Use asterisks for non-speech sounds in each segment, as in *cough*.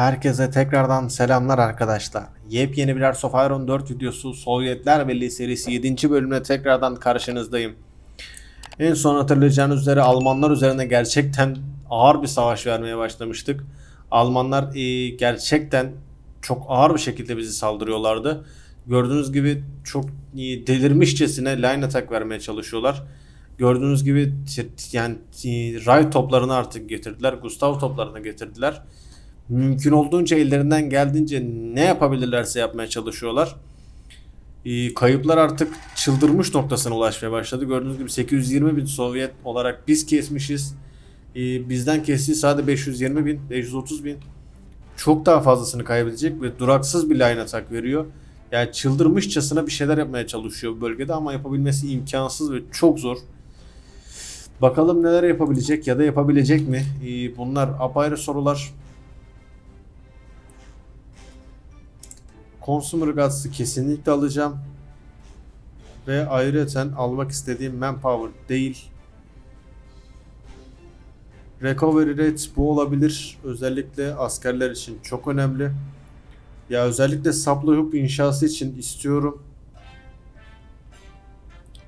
Herkese tekrardan selamlar arkadaşlar. Yepyeni bir Airsoft Iron 4 videosu Sovyetler Birliği serisi 7. bölümle tekrardan karşınızdayım. En son hatırlayacağınız üzere Almanlar üzerine gerçekten ağır bir savaş vermeye başlamıştık. Almanlar e, gerçekten çok ağır bir şekilde bizi saldırıyorlardı. Gördüğünüz gibi çok e, delirmişçesine line attack vermeye çalışıyorlar. Gördüğünüz gibi yani e, Ray toplarını artık getirdiler. Gustav toplarını getirdiler mümkün olduğunca ellerinden geldiğince ne yapabilirlerse yapmaya çalışıyorlar. Ee, kayıplar artık çıldırmış noktasına ulaşmaya başladı. Gördüğünüz gibi 820 bin Sovyet olarak biz kesmişiz. Ee, bizden kestiği sadece 520 bin, 530 bin. Çok daha fazlasını kaybedecek ve duraksız bir line attack veriyor. Yani çıldırmışçasına bir şeyler yapmaya çalışıyor bölgede ama yapabilmesi imkansız ve çok zor. Bakalım neler yapabilecek ya da yapabilecek mi? Ee, bunlar apayrı sorular. Consumer Guts'ı kesinlikle alacağım. Ve ayrıca almak istediğim Manpower değil. Recovery rate bu olabilir. Özellikle askerler için çok önemli. Ya özellikle supply hub inşası için istiyorum.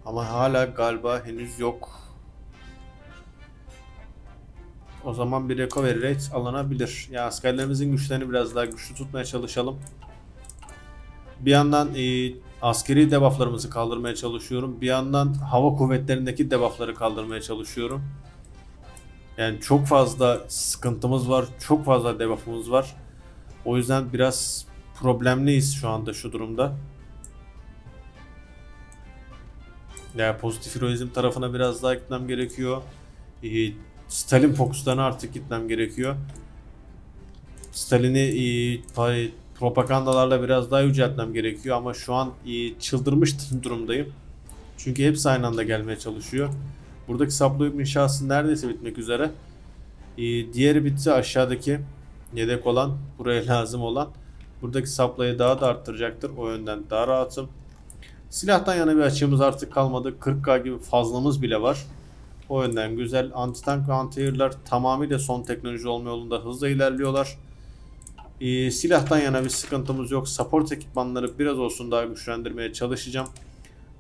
Ama hala galiba henüz yok. O zaman bir recovery rate alınabilir. Ya askerlerimizin güçlerini biraz daha güçlü tutmaya çalışalım. Bir yandan e, askeri debufflarımızı kaldırmaya çalışıyorum. Bir yandan hava kuvvetlerindeki debuffları kaldırmaya çalışıyorum. Yani çok fazla sıkıntımız var. Çok fazla debuffımız var. O yüzden biraz problemliyiz şu anda şu durumda. Yani pozitif heroizm tarafına biraz daha gitmem gerekiyor. E, Stalin fokuslarına artık gitmem gerekiyor. Stalin'i e, propagandalarla biraz daha yüceltmem gerekiyor ama şu an e, çıldırmış *laughs* durumdayım. Çünkü hepsi aynı anda gelmeye çalışıyor. Buradaki saplayıp inşası neredeyse bitmek üzere. E, diğeri bitti aşağıdaki yedek olan, buraya *laughs* lazım olan. Buradaki saplayı daha da arttıracaktır. O yönden daha rahatım. Silahtan yana bir açığımız artık kalmadı. 40k gibi fazlamız bile var. O yönden güzel. Anti-tank ve anti-air'lar tamamıyla son teknoloji olma yolunda hızla ilerliyorlar. Ee, silahtan yana bir sıkıntımız yok. Support ekipmanları biraz olsun daha güçlendirmeye çalışacağım.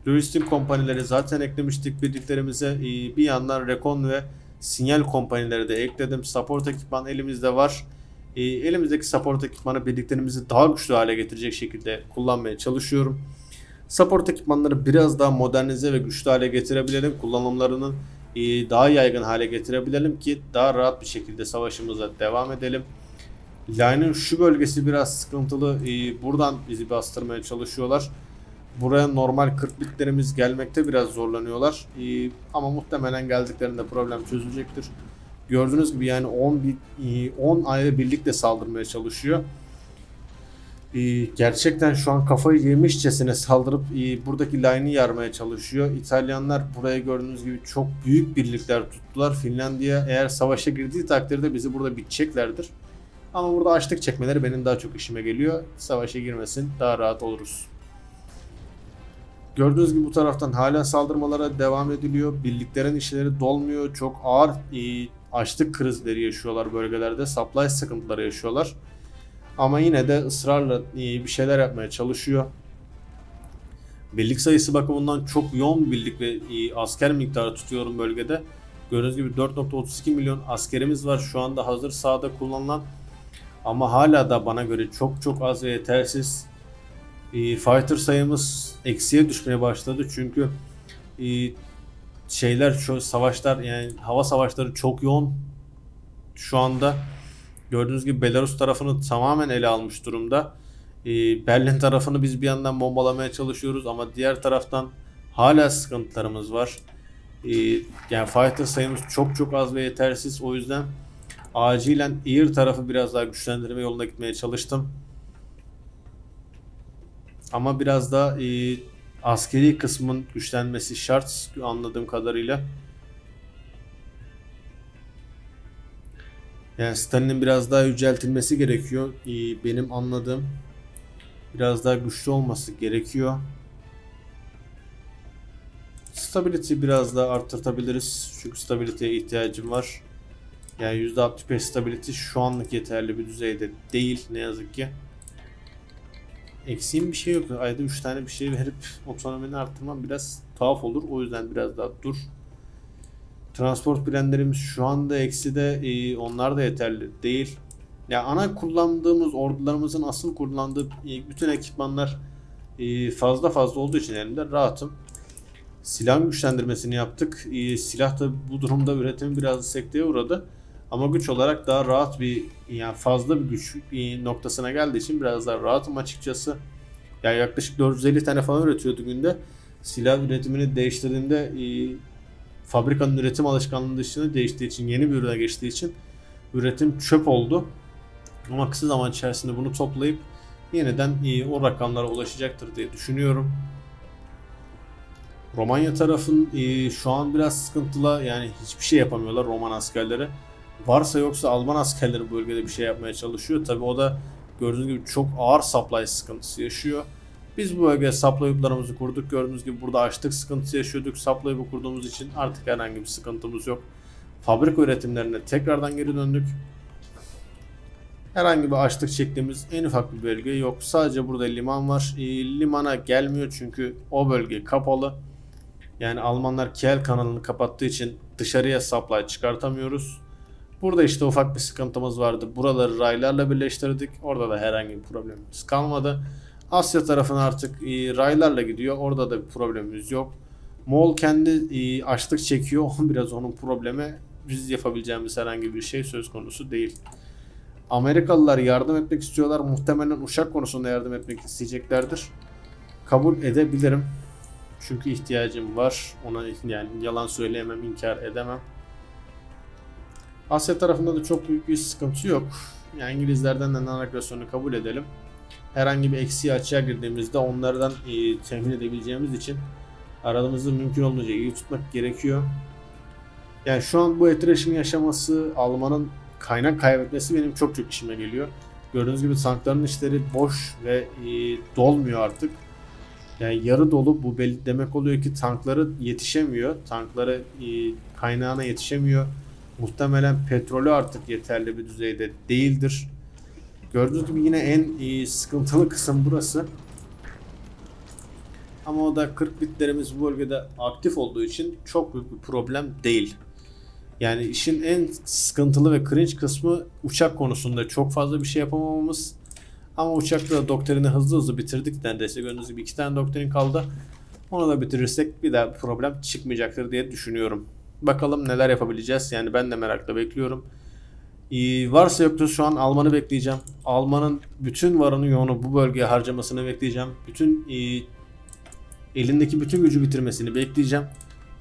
Lojistik kompanileri zaten eklemiştik birliklerimize. Ee, bir yandan Recon ve sinyal kompanileri de ekledim. Support ekipman elimizde var. Ee, elimizdeki support ekipmanı birliklerimizi daha güçlü hale getirecek şekilde kullanmaya çalışıyorum. Support ekipmanları biraz daha modernize ve güçlü hale getirebilelim. Kullanımlarını e, daha yaygın hale getirebilelim ki daha rahat bir şekilde savaşımıza devam edelim. Line'ın şu bölgesi biraz sıkıntılı. Ee, buradan bizi bastırmaya çalışıyorlar. Buraya normal 40 bitlerimiz gelmekte biraz zorlanıyorlar. Ee, ama muhtemelen geldiklerinde problem çözülecektir. Gördüğünüz gibi yani 10 bir, e, 10 ayrı birlikte saldırmaya çalışıyor. Ee, gerçekten şu an kafayı yemişçesine saldırıp e, buradaki line'ı yarmaya çalışıyor. İtalyanlar buraya gördüğünüz gibi çok büyük birlikler tuttular. Finlandiya eğer savaşa girdiği takdirde bizi burada biteceklerdir. Ama burada açlık çekmeleri benim daha çok işime geliyor. Savaşa girmesin daha rahat oluruz. Gördüğünüz gibi bu taraftan hala saldırmalara devam ediliyor. Birliklerin işleri dolmuyor. Çok ağır e, açlık krizleri yaşıyorlar bölgelerde. Supply sıkıntıları yaşıyorlar. Ama yine de ısrarla e, bir şeyler yapmaya çalışıyor. Birlik sayısı bakımından çok yoğun birlik ve e, asker miktarı tutuyorum bölgede. Gördüğünüz gibi 4.32 milyon askerimiz var şu anda hazır sahada kullanılan. Ama hala da bana göre çok çok az ve yetersiz. E, fighter sayımız eksiye düşmeye başladı çünkü e, şeyler şu savaşlar yani hava savaşları çok yoğun şu anda. Gördüğünüz gibi Belarus tarafını tamamen ele almış durumda. E, Berlin tarafını biz bir yandan bombalamaya çalışıyoruz ama diğer taraftan hala sıkıntılarımız var. E, yani fighter sayımız çok çok az ve yetersiz. O yüzden acilen Air tarafı biraz daha güçlendirme yoluna gitmeye çalıştım. Ama biraz da e, askeri kısmın güçlenmesi şart anladığım kadarıyla. Yani Stalin'in biraz daha yüceltilmesi gerekiyor. E, benim anladığım biraz daha güçlü olması gerekiyor. Stability biraz daha arttırtabiliriz. Çünkü stability'ye ihtiyacım var. Yani %65 stability şu anlık yeterli bir düzeyde değil ne yazık ki. Eksiğim bir şey yok. Ayda 3 tane bir şey verip otonomini arttırmam biraz tuhaf olur. O yüzden biraz daha dur. Transport planlarımız şu anda eksi de e, onlar da yeterli değil. Ya ana kullandığımız ordularımızın asıl kullandığı e, bütün ekipmanlar e, fazla fazla olduğu için elimde rahatım. Silah güçlendirmesini yaptık. Silah da bu durumda üretimi biraz sekteye uğradı. Ama güç olarak daha rahat bir yani fazla bir güç noktasına geldiği için biraz daha rahatım açıkçası. Yani yaklaşık 450 tane falan üretiyordu günde. Silah üretimini değiştirdiğinde e, fabrikanın üretim alışkanlığı dışında değiştiği için yeni bir ürüne geçtiği için üretim çöp oldu. Ama kısa zaman içerisinde bunu toplayıp yeniden e, o rakamlara ulaşacaktır diye düşünüyorum. Romanya tarafın e, şu an biraz sıkıntılı yani hiçbir şey yapamıyorlar Roman askerleri. Varsa yoksa Alman askerleri bu bölgede bir şey yapmaya çalışıyor. Tabi o da gördüğünüz gibi çok ağır supply sıkıntısı yaşıyor. Biz bu bölgeye supply hub'larımızı kurduk. Gördüğünüz gibi burada açlık sıkıntısı yaşıyorduk. Supply hub'ı kurduğumuz için artık herhangi bir sıkıntımız yok. Fabrika üretimlerine tekrardan geri döndük. Herhangi bir açlık çektiğimiz en ufak bir bölge yok. Sadece burada liman var. E, limana gelmiyor çünkü o bölge kapalı. Yani Almanlar Kiel kanalını kapattığı için dışarıya supply çıkartamıyoruz. Burada işte ufak bir sıkıntımız vardı. Buraları raylarla birleştirdik. Orada da herhangi bir problemimiz kalmadı. Asya tarafına artık e, raylarla gidiyor. Orada da bir problemimiz yok. Moğol kendi e, açlık çekiyor. *laughs* Biraz onun problemi. Biz yapabileceğimiz herhangi bir şey söz konusu değil. Amerikalılar yardım etmek istiyorlar. Muhtemelen uçak konusunda yardım etmek isteyeceklerdir. Kabul edebilirim. Çünkü ihtiyacım var. Ona yani yalan söyleyemem, inkar edemem. Asya tarafında da çok büyük bir sıkıntı yok. Yani İngilizlerden de navigasyonu kabul edelim. Herhangi bir eksiği açığa girdiğimizde onlardan e, temin edebileceğimiz için aramızı mümkün olduğunca iyi tutmak gerekiyor. Yani şu an bu etreşin yaşaması, Alman'ın kaynak kaybetmesi benim çok çok işime geliyor. Gördüğünüz gibi tankların işleri boş ve e, dolmuyor artık. Yani yarı dolu bu belli demek oluyor ki tankları yetişemiyor. Tankları e, kaynağına yetişemiyor. Muhtemelen petrolü artık yeterli bir düzeyde değildir. Gördüğünüz gibi yine en e, sıkıntılı kısım burası. Ama o da 40 bitlerimiz bu bölgede aktif olduğu için çok büyük bir problem değil. Yani işin en sıkıntılı ve cringe kısmı uçak konusunda çok fazla bir şey yapamamamız. Ama uçakta da doktrini hızlı hızlı bitirdik neredeyse. Gördüğünüz gibi iki tane doktrin kaldı. Onu da bitirirsek bir daha problem çıkmayacaktır diye düşünüyorum. Bakalım neler yapabileceğiz. Yani ben de merakla bekliyorum. Ee, varsa yoksa şu an Alman'ı bekleyeceğim. Alman'ın bütün varını yoğunu bu bölgeye harcamasını bekleyeceğim. Bütün e, elindeki bütün gücü bitirmesini bekleyeceğim.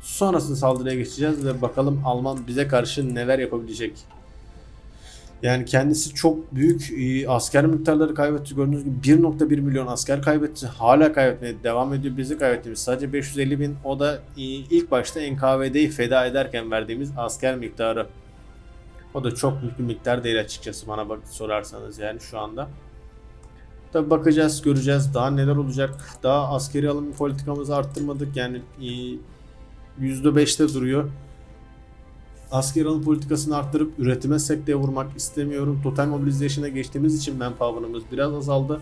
Sonrasında saldırıya geçeceğiz ve bakalım Alman bize karşı neler yapabilecek. Yani kendisi çok büyük e, asker miktarları kaybetti. Gördüğünüz gibi 1.1 milyon asker kaybetti. Hala kaybetmeye devam ediyor. Bizi kaybettiğimiz sadece 550 bin. O da e, ilk başta NKVD'yi feda ederken verdiğimiz asker miktarı. O da çok büyük bir miktar değil açıkçası bana bak sorarsanız yani şu anda. Tabi bakacağız, göreceğiz. Daha neler olacak. Daha askeri alım politikamızı arttırmadık. Yani e, %5'te duruyor. Asker alım politikasını arttırıp üretime sekteye vurmak istemiyorum. Total mobilization'a geçtiğimiz için manpower'ımız biraz azaldı.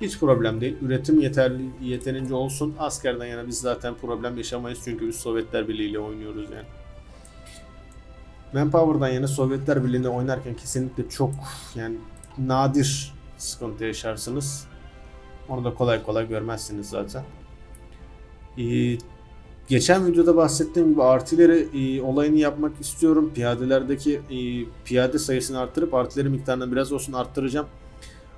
Hiç problem değil. Üretim yeterli yeterince olsun. Askerden yana biz zaten problem yaşamayız çünkü biz Sovyetler Birliği ile oynuyoruz yani. Manpower'dan yana Sovyetler Birliği'nde oynarken kesinlikle çok yani nadir sıkıntı yaşarsınız. Onu da kolay kolay görmezsiniz zaten. Ee, geçen videoda bahsettiğim gibi artileri e, olayını yapmak istiyorum. Piyadelerdeki e, piyade sayısını arttırıp artileri miktarını biraz olsun arttıracağım.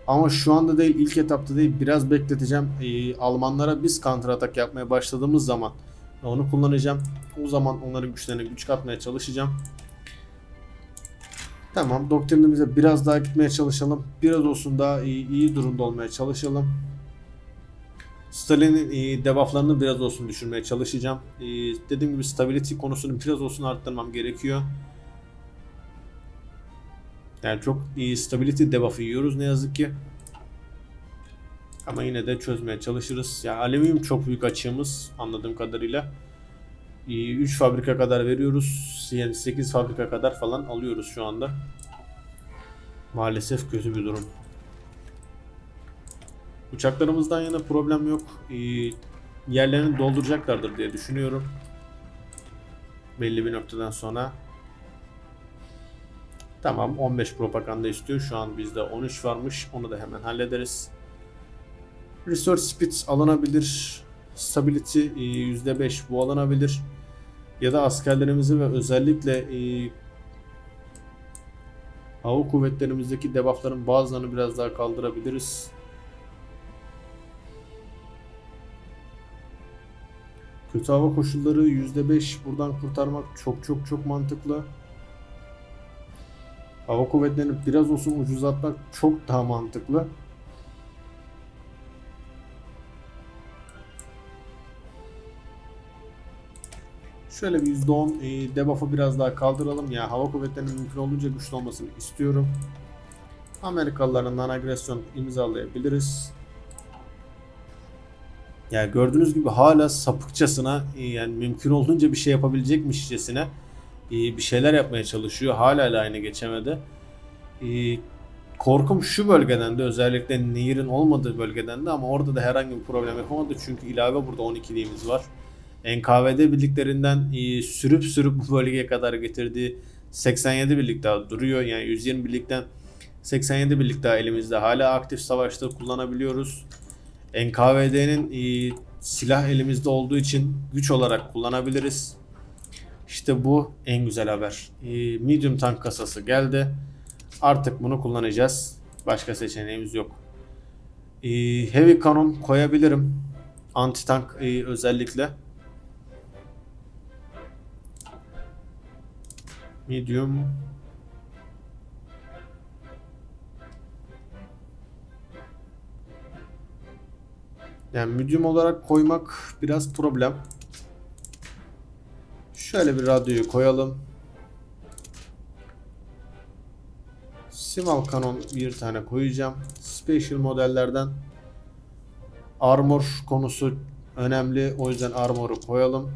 Ama şu anda değil, ilk etapta değil, biraz bekleteceğim. E, Almanlara biz counter atak yapmaya başladığımız zaman onu kullanacağım. O zaman onların güçlerine güç katmaya çalışacağım. Tamam, doktrinimize biraz daha gitmeye çalışalım. Biraz olsun daha iyi, iyi durumda olmaya çalışalım. Stalin'in e, debufflarını biraz olsun düşürmeye çalışacağım. E, dediğim gibi stability konusunu biraz olsun arttırmam gerekiyor. Yani çok iyi stability debuff'ı yiyoruz ne yazık ki. Ama yine de çözmeye çalışırız. Ya alüminyum çok büyük açığımız anladığım kadarıyla. 3 fabrika kadar veriyoruz. Yani 8 fabrika kadar falan alıyoruz şu anda. Maalesef kötü bir durum. Uçaklarımızdan yana problem yok. Ee, yerlerini dolduracaklardır diye düşünüyorum. Belli bir noktadan sonra. Tamam 15 propaganda istiyor. Şu an bizde 13 varmış. Onu da hemen hallederiz. Research speed alınabilir. Stability e, %5 bu alınabilir. Ya da askerlerimizi ve özellikle e, hava kuvvetlerimizdeki debuffların bazılarını biraz daha kaldırabiliriz. Kötü hava koşulları %5 buradan kurtarmak çok çok çok mantıklı. Hava kuvvetlerini biraz olsun ucuzlatmak çok daha mantıklı. Şöyle bir %10 e, debuff'ı biraz daha kaldıralım. Ya hava kuvvetlerinin mümkün olduğunca güçlü olmasını istiyorum. Amerikalıların agresyon imzalayabiliriz. Yani gördüğünüz gibi hala sapıkçasına e, yani mümkün olduğunca bir şey yapabilecekmişçesine e, bir şeyler yapmaya çalışıyor. Hala aynı geçemedi. E, Korkum şu bölgeden de özellikle Nehir'in olmadığı bölgeden de ama orada da herhangi bir problem yapamadı. Çünkü ilave burada 12'liğimiz var. NKVD birliklerinden sürüp sürüp bu bölgeye kadar getirdiği 87 birlik daha duruyor. Yani 120 birlikten 87 birlik daha elimizde. Hala aktif savaşta kullanabiliyoruz. NKVD'nin e, silah elimizde olduğu için güç olarak kullanabiliriz. İşte bu en güzel haber. E, medium tank kasası geldi. Artık bunu kullanacağız. Başka seçeneğimiz yok. E, heavy kanon koyabilirim. Anti tank e, özellikle. Medium. Yani medium olarak koymak biraz problem. Şöyle bir radyoyu koyalım. Simal kanon bir tane koyacağım. Special modellerden armor konusu önemli. O yüzden armoru koyalım.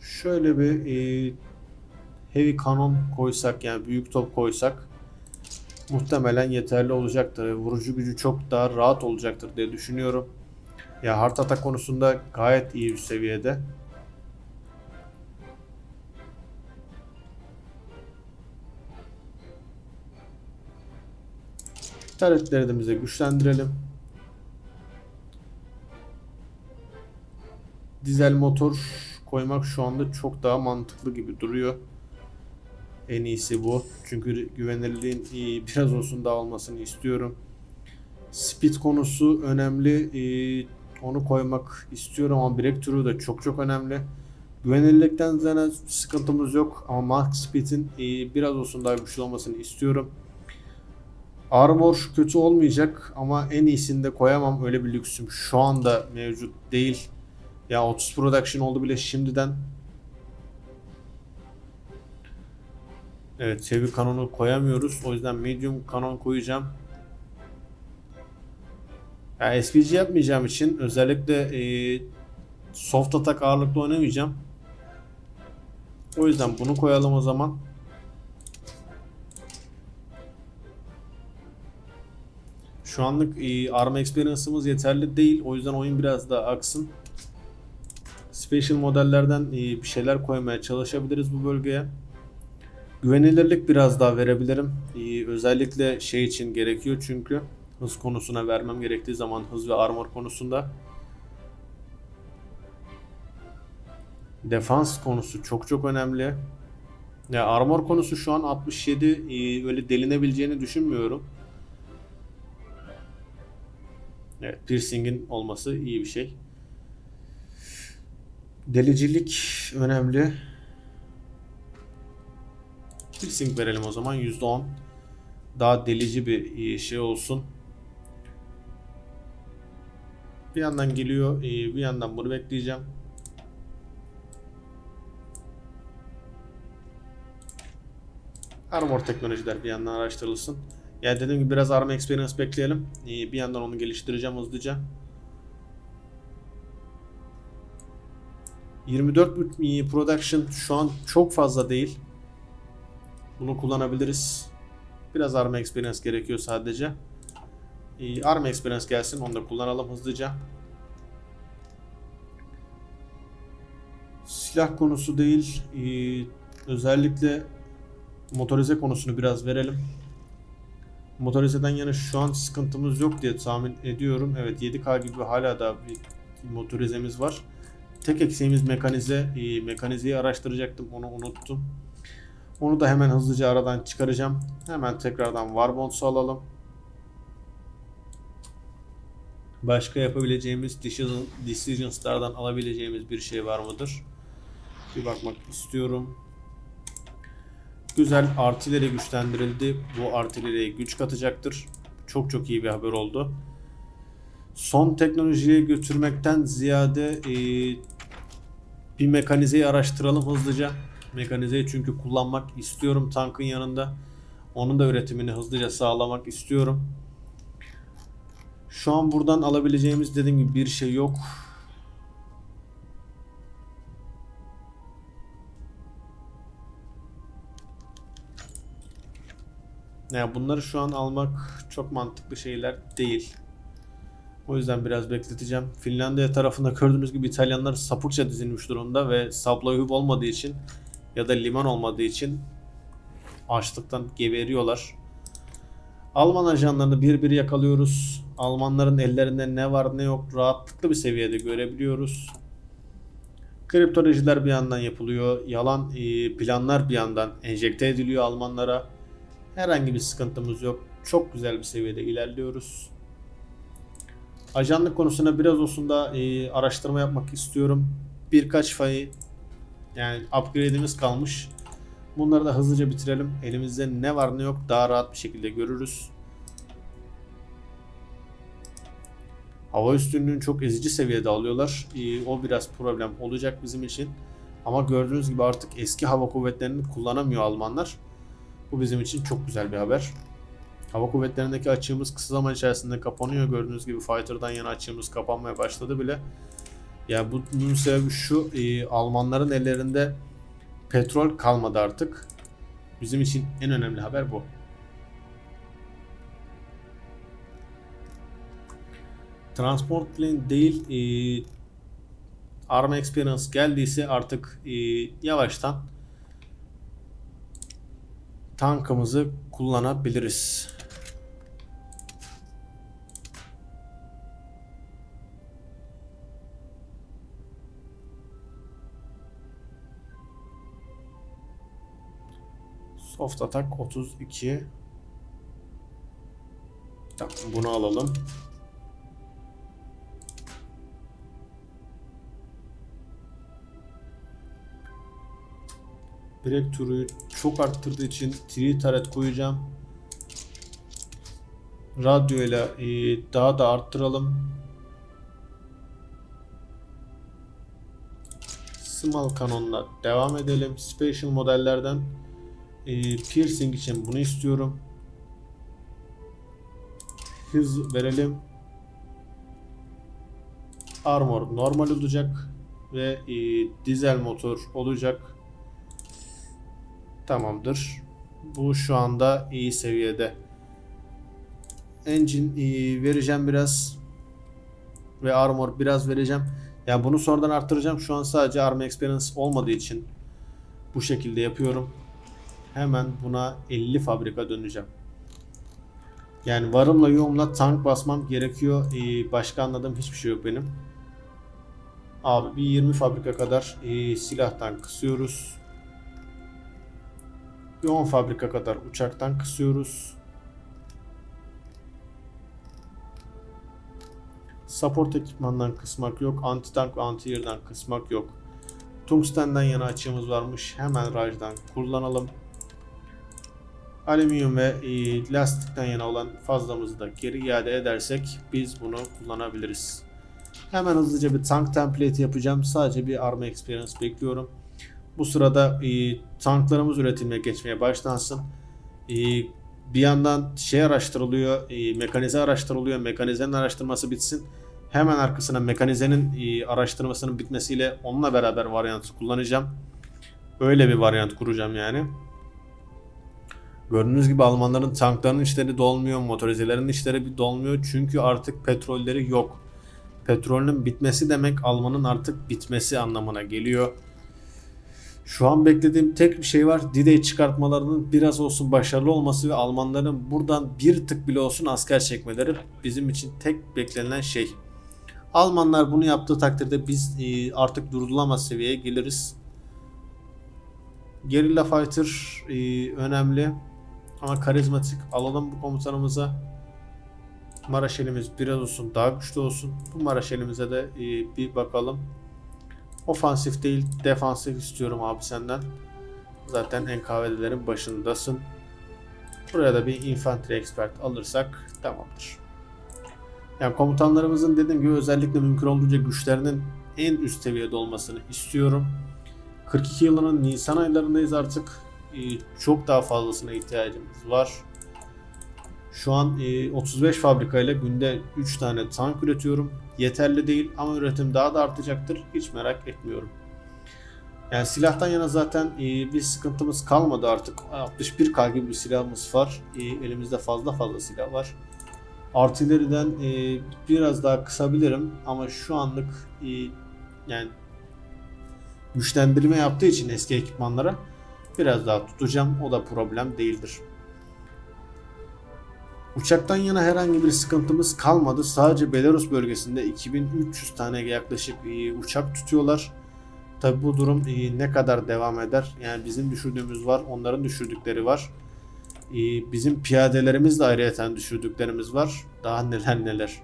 Şöyle bir e, heavy kanon koysak yani büyük top koysak muhtemelen yeterli olacaktır. Vurucu gücü çok daha rahat olacaktır diye düşünüyorum. Ya hard atak konusunda gayet iyi bir seviyede. Taretlerimizi güçlendirelim. Dizel motor koymak şu anda çok daha mantıklı gibi duruyor. En iyisi bu. Çünkü güvenilirliğin biraz olsun daha olmasını istiyorum. Speed konusu önemli. Ee, onu koymak istiyorum ama breakthrough da çok çok önemli. Güvenilirlikten zaten sıkıntımız yok ama max speed'in e, biraz olsun daha güçlü olmasını istiyorum. Armor kötü olmayacak ama en iyisini de koyamam. Öyle bir lüksüm şu anda mevcut değil. Ya 30 production oldu bile şimdiden. Evet heavy kanonu koyamıyoruz. O yüzden medium kanon koyacağım. Ya eskici yapmayacağım için özellikle e, soft atak ağırlıklı oynamayacağım. O yüzden bunu koyalım o zaman. Şu anlık e, arma experience'ımız yeterli değil. O yüzden oyun biraz daha aksın. Special modellerden e, bir şeyler koymaya çalışabiliriz bu bölgeye. Güvenilirlik biraz daha verebilirim. E, özellikle şey için gerekiyor çünkü hız konusuna vermem gerektiği zaman hız ve armor konusunda. Defans konusu çok çok önemli. Ya armor konusu şu an 67 e, öyle delinebileceğini düşünmüyorum. Evet, piercing'in olması iyi bir şey. Delicilik önemli. Piercing verelim o zaman %10. Daha delici bir şey olsun. Bir yandan geliyor, bir yandan bunu bekleyeceğim. Armor teknolojiler bir yandan araştırılsın. Yani dediğim gibi biraz arma experience bekleyelim. Ee, bir yandan onu geliştireceğim hızlıca. 24 bit e, production şu an çok fazla değil. Bunu kullanabiliriz. Biraz arma experience gerekiyor sadece. Ee, arma experience gelsin onu da kullanalım hızlıca. Silah konusu değil. ee, özellikle motorize konusunu biraz verelim. Motorizeden yana şu an sıkıntımız yok diye tahmin ediyorum. Evet 7K gibi hala da bir motorizemiz var. Tek eksiğimiz mekanize. Ee, mekanizeyi araştıracaktım onu unuttum. Onu da hemen hızlıca aradan çıkaracağım. Hemen tekrardan Warbonds'u alalım. Başka yapabileceğimiz decision, Decisions'lardan alabileceğimiz bir şey var mıdır? Bir bakmak istiyorum. Güzel artileri güçlendirildi. Bu artileriye güç katacaktır. Çok çok iyi bir haber oldu. Son teknolojiye götürmekten ziyade e, bir mekanizeyi araştıralım hızlıca. Mekanizeyi çünkü kullanmak istiyorum tankın yanında. Onun da üretimini hızlıca sağlamak istiyorum. Şu an buradan alabileceğimiz dediğim gibi bir şey yok. Yani bunları şu an almak çok mantıklı şeyler değil. O yüzden biraz bekleteceğim. Finlandiya tarafında gördüğünüz gibi İtalyanlar sapıkça dizilmiş durumda ve supply hub olmadığı için ya da liman olmadığı için açlıktan geberiyorlar. Alman ajanlarını bir bir yakalıyoruz. Almanların ellerinde ne var ne yok rahatlıkla bir seviyede görebiliyoruz. Kriptolojiler bir yandan yapılıyor. Yalan e, planlar bir yandan enjekte ediliyor Almanlara. Herhangi bir sıkıntımız yok. Çok güzel bir seviyede ilerliyoruz. Ajanlık konusunda biraz olsun da e, araştırma yapmak istiyorum. Birkaç fay yani upgrade'imiz kalmış. Bunları da hızlıca bitirelim. Elimizde ne var ne yok daha rahat bir şekilde görürüz. Hava üstünlüğünü çok ezici seviyede alıyorlar. Ee, o biraz problem olacak bizim için. Ama gördüğünüz gibi artık eski hava kuvvetlerini kullanamıyor Almanlar. Bu bizim için çok güzel bir haber. Hava kuvvetlerindeki açığımız kısa zaman içerisinde kapanıyor. Gördüğünüz gibi Fighter'dan yana açığımız kapanmaya başladı bile. Ya bunun sebebi şu e, Almanların ellerinde petrol kalmadı artık. Bizim için en önemli haber bu. Transport plane değil e, Arma Experience geldiyse artık e, yavaştan tankımızı kullanabiliriz. Soft atak 32. Tamam bunu alalım. Direkt turu çok arttırdığı için tree turret koyacağım. Radyo ile e, daha da arttıralım. Small kanonla devam edelim. Special modellerden e, piercing için bunu istiyorum. Hız verelim. Armor normal olacak ve e, dizel motor olacak. Tamamdır. Bu şu anda iyi seviyede. Engine e, vereceğim biraz ve armor biraz vereceğim. Yani bunu sonradan arttıracağım. Şu an sadece armor experience olmadığı için bu şekilde yapıyorum. Hemen buna 50 fabrika döneceğim. Yani varımla yoğumla tank basmam gerekiyor. Ee, başka anladığım hiçbir şey yok benim. Abi bir 20 fabrika kadar e, silahtan kısıyoruz. Bir 10 fabrika kadar uçaktan kısıyoruz. Support ekipmandan kısmak yok. Anti tank ve anti air'dan kısmak yok. Tungsten'den yana açığımız varmış. Hemen rajdan kullanalım. Alüminyum ve e, lastikten yana olan fazlamızı da geri iade edersek biz bunu kullanabiliriz. Hemen hızlıca bir tank template yapacağım. Sadece bir arma experience bekliyorum. Bu sırada e, tanklarımız üretilmeye geçmeye başlansın. E, Bir yandan şey araştırılıyor, e, mekanize araştırılıyor. Mekanizenin araştırması bitsin. Hemen arkasına mekanizenin e, araştırmasının bitmesiyle onunla beraber varyantı kullanacağım. Öyle bir varyant kuracağım yani. Gördüğünüz gibi Almanların tanklarının işleri dolmuyor, motorizelerin işleri bir dolmuyor çünkü artık petrolleri yok. Petrolün bitmesi demek Almanın artık bitmesi anlamına geliyor. Şu an beklediğim tek bir şey var. D-Day çıkartmalarının biraz olsun başarılı olması ve Almanların buradan bir tık bile olsun asker çekmeleri bizim için tek beklenilen şey. Almanlar bunu yaptığı takdirde biz e, artık durdurulamaz seviyeye geliriz. Guerrilla Fighter e, önemli ama karizmatik. Alalım bu komutanımıza. Maraşelimiz biraz olsun daha güçlü olsun. Bu Maraşelimize de e, bir bakalım. Ofansif değil defansif istiyorum abi senden. Zaten NKVD'lerin başındasın. Buraya da bir infantry expert alırsak tamamdır. Yani komutanlarımızın dediğim gibi özellikle mümkün olduğunca güçlerinin en üst seviyede olmasını istiyorum. 42 yılının Nisan aylarındayız artık. Ee, çok daha fazlasına ihtiyacımız var. Şu an e, 35 fabrikayla günde 3 tane tank üretiyorum. Yeterli değil ama üretim daha da artacaktır. Hiç merak etmiyorum. Yani silahtan yana zaten e, bir sıkıntımız kalmadı artık. 61K gibi bir silahımız var. E, elimizde fazla fazla silah var. Artilleriden e, biraz daha kısabilirim ama şu anlık e, yani güçlendirme yaptığı için eski ekipmanlara biraz daha tutacağım. O da problem değildir. Uçaktan yana herhangi bir sıkıntımız kalmadı. Sadece Belarus bölgesinde 2300 tane yaklaşık e, uçak tutuyorlar. Tabi bu durum e, ne kadar devam eder? Yani bizim düşürdüğümüz var, onların düşürdükleri var. E, bizim piyadelerimiz de ayrıyeten düşürdüklerimiz var. Daha neler neler.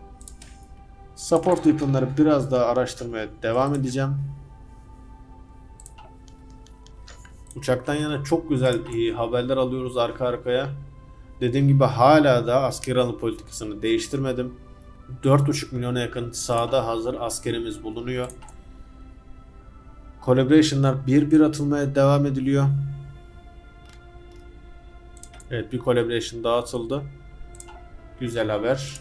Support weapon'ları biraz daha araştırmaya devam edeceğim. Uçaktan yana çok güzel e, haberler alıyoruz arka arkaya. Dediğim gibi hala da asker alım politikasını değiştirmedim. 4,5 milyona yakın sahada hazır askerimiz bulunuyor. Collaboration'lar bir bir atılmaya devam ediliyor. Evet bir collaboration daha atıldı. Güzel haber.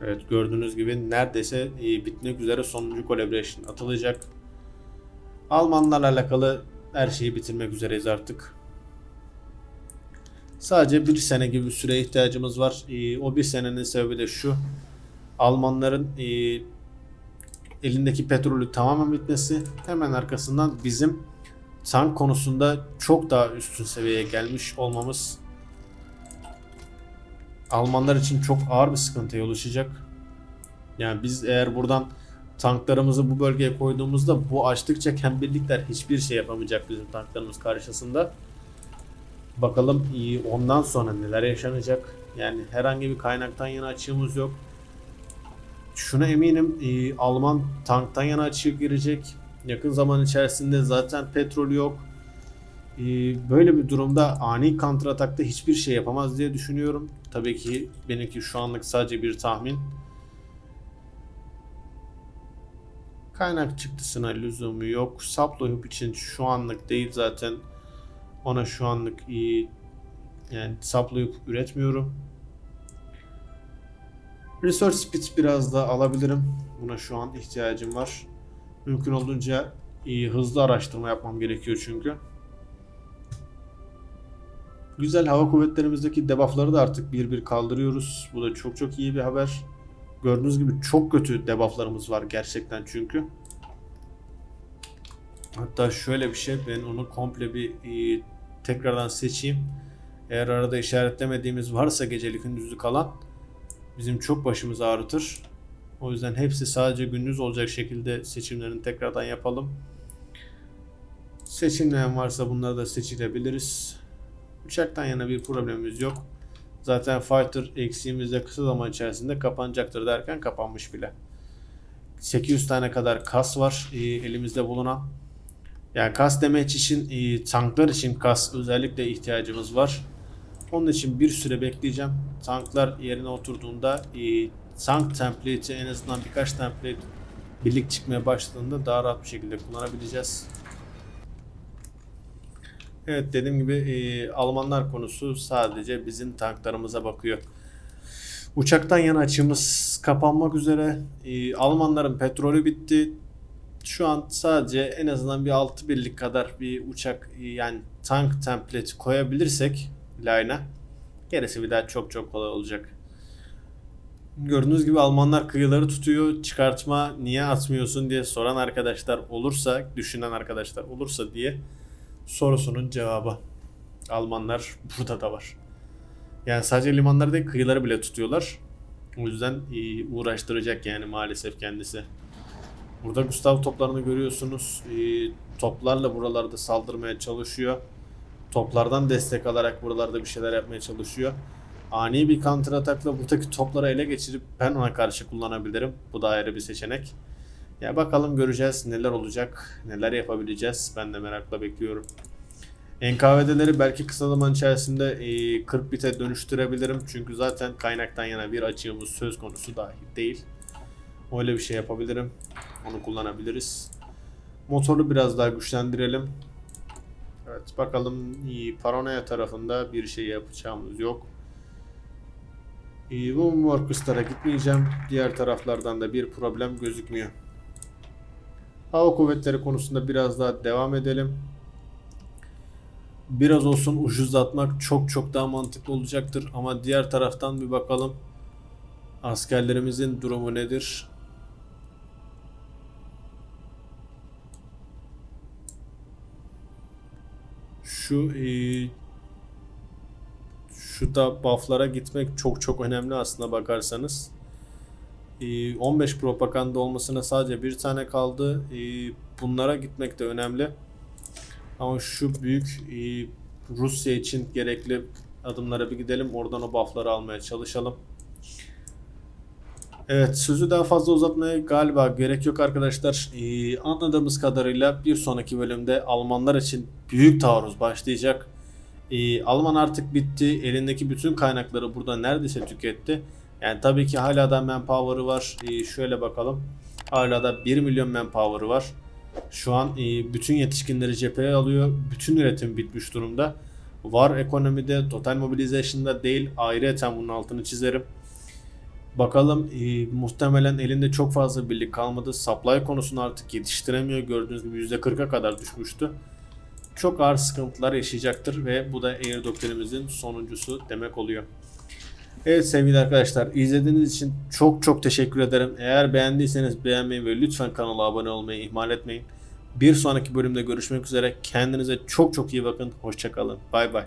Evet gördüğünüz gibi neredeyse e, bitmek üzere sonuncu collaboration atılacak. Almanlarla alakalı her şeyi bitirmek üzereyiz artık. Sadece bir sene gibi bir süre ihtiyacımız var. Ee, o bir senenin sebebi de şu. Almanların e, elindeki petrolü tamamen bitmesi. Hemen arkasından bizim tank konusunda çok daha üstün seviyeye gelmiş olmamız Almanlar için çok ağır bir sıkıntıya oluşacak. Yani biz eğer buradan tanklarımızı bu bölgeye koyduğumuzda bu açlık çeken birlikler hiçbir şey yapamayacak bizim tanklarımız karşısında. Bakalım ondan sonra neler yaşanacak. Yani herhangi bir kaynaktan yana açığımız yok. Şuna eminim e, Alman tanktan yana açığı girecek. Yakın zaman içerisinde zaten petrol yok. E, böyle bir durumda ani kontratakta hiçbir şey yapamaz diye düşünüyorum. Tabii ki benimki şu anlık sadece bir tahmin. Kaynak çıktısına lüzumu yok. Hub için şu anlık değil zaten. Ona şu anlık iyi yani saplayıp üretmiyorum. Research speed biraz da alabilirim. Buna şu an ihtiyacım var. Mümkün olduğunca iyi hızlı araştırma yapmam gerekiyor çünkü. Güzel hava kuvvetlerimizdeki debuffları da artık bir bir kaldırıyoruz. Bu da çok çok iyi bir haber. Gördüğünüz gibi çok kötü debufflarımız var gerçekten çünkü. Hatta şöyle bir şey ben onu komple bir e, tekrardan seçeyim. Eğer arada işaretlemediğimiz varsa gecelik gündüzlü kalan bizim çok başımızı ağrıtır. O yüzden hepsi sadece gündüz olacak şekilde seçimlerini tekrardan yapalım. Seçilmeyen varsa bunları da seçilebiliriz. Uçaktan yana bir problemimiz yok. Zaten fighter eksiğimiz de kısa zaman içerisinde kapanacaktır derken kapanmış bile. 800 tane kadar kas var e, elimizde bulunan. Yani kas demeç için e, tanklar için kas özellikle ihtiyacımız var. Onun için bir süre bekleyeceğim. Tanklar yerine oturduğunda e, tank template'i en azından birkaç template birlik çıkmaya başladığında daha rahat bir şekilde kullanabileceğiz. Evet dediğim gibi e, Almanlar konusu sadece bizim tanklarımıza bakıyor. Uçaktan yana açığımız kapanmak üzere. E, Almanların petrolü bitti. Şu an sadece en azından bir 6 birlik kadar bir uçak e, yani tank template koyabilirsek line'a gerisi bir daha çok çok kolay olacak. Gördüğünüz gibi Almanlar kıyıları tutuyor. Çıkartma niye atmıyorsun diye soran arkadaşlar olursa, düşünen arkadaşlar olursa diye sorusunun cevabı. Almanlar burada da var. Yani sadece limanları değil kıyıları bile tutuyorlar. O yüzden e, uğraştıracak yani maalesef kendisi. Burada Gustav toplarını görüyorsunuz. E, toplarla buralarda saldırmaya çalışıyor. Toplardan destek alarak buralarda bir şeyler yapmaya çalışıyor. Ani bir counter atakla buradaki topları ele geçirip ben ona karşı kullanabilirim. Bu da ayrı bir seçenek. Ya bakalım göreceğiz neler olacak, neler yapabileceğiz. Ben de merakla bekliyorum. NKVD'leri belki kısa zaman içerisinde e, 40 bite dönüştürebilirim. Çünkü zaten kaynaktan yana bir açığımız söz konusu dahi değil. Öyle bir şey yapabilirim. Onu kullanabiliriz. Motoru biraz daha güçlendirelim. Evet bakalım iyi. Paranoya tarafında bir şey yapacağımız yok. İyi, bu Morkus'lara gitmeyeceğim. Diğer taraflardan da bir problem gözükmüyor. Hava kuvvetleri konusunda biraz daha devam edelim. Biraz olsun ucuzlatmak çok çok daha mantıklı olacaktır. Ama diğer taraftan bir bakalım. Askerlerimizin durumu nedir? Şu e, şu da buff'lara gitmek çok çok önemli aslında bakarsanız. Ee, 15 propaganda olmasına sadece bir tane kaldı. Ee, Bunlara gitmek de önemli. Ama şu büyük e, Rusya için gerekli adımlara bir gidelim. Oradan o buff'ları almaya çalışalım. Evet sözü daha fazla uzatmaya galiba gerek yok arkadaşlar. Ee, anladığımız kadarıyla bir sonraki bölümde Almanlar için büyük taarruz başlayacak. Ee, Alman artık bitti. Elindeki bütün kaynakları burada neredeyse tüketti. Yani tabii ki hala da manpower'ı var. Ee, şöyle bakalım. Hala da 1 milyon manpower'ı var. Şu an e, bütün yetişkinleri cepheye alıyor. Bütün üretim bitmiş durumda. Var ekonomide, total mobilization'da değil. Ayrıca bunun altını çizerim. Bakalım e, muhtemelen elinde çok fazla birlik kalmadı. Supply konusunu artık yetiştiremiyor. Gördüğünüz gibi %40'a kadar düşmüştü. Çok ağır sıkıntılar yaşayacaktır ve bu da Air doktrinimizin sonuncusu demek oluyor. Evet sevgili arkadaşlar izlediğiniz için çok çok teşekkür ederim. Eğer beğendiyseniz beğenmeyi ve lütfen kanala abone olmayı ihmal etmeyin. Bir sonraki bölümde görüşmek üzere. Kendinize çok çok iyi bakın. Hoşçakalın. Bay bay.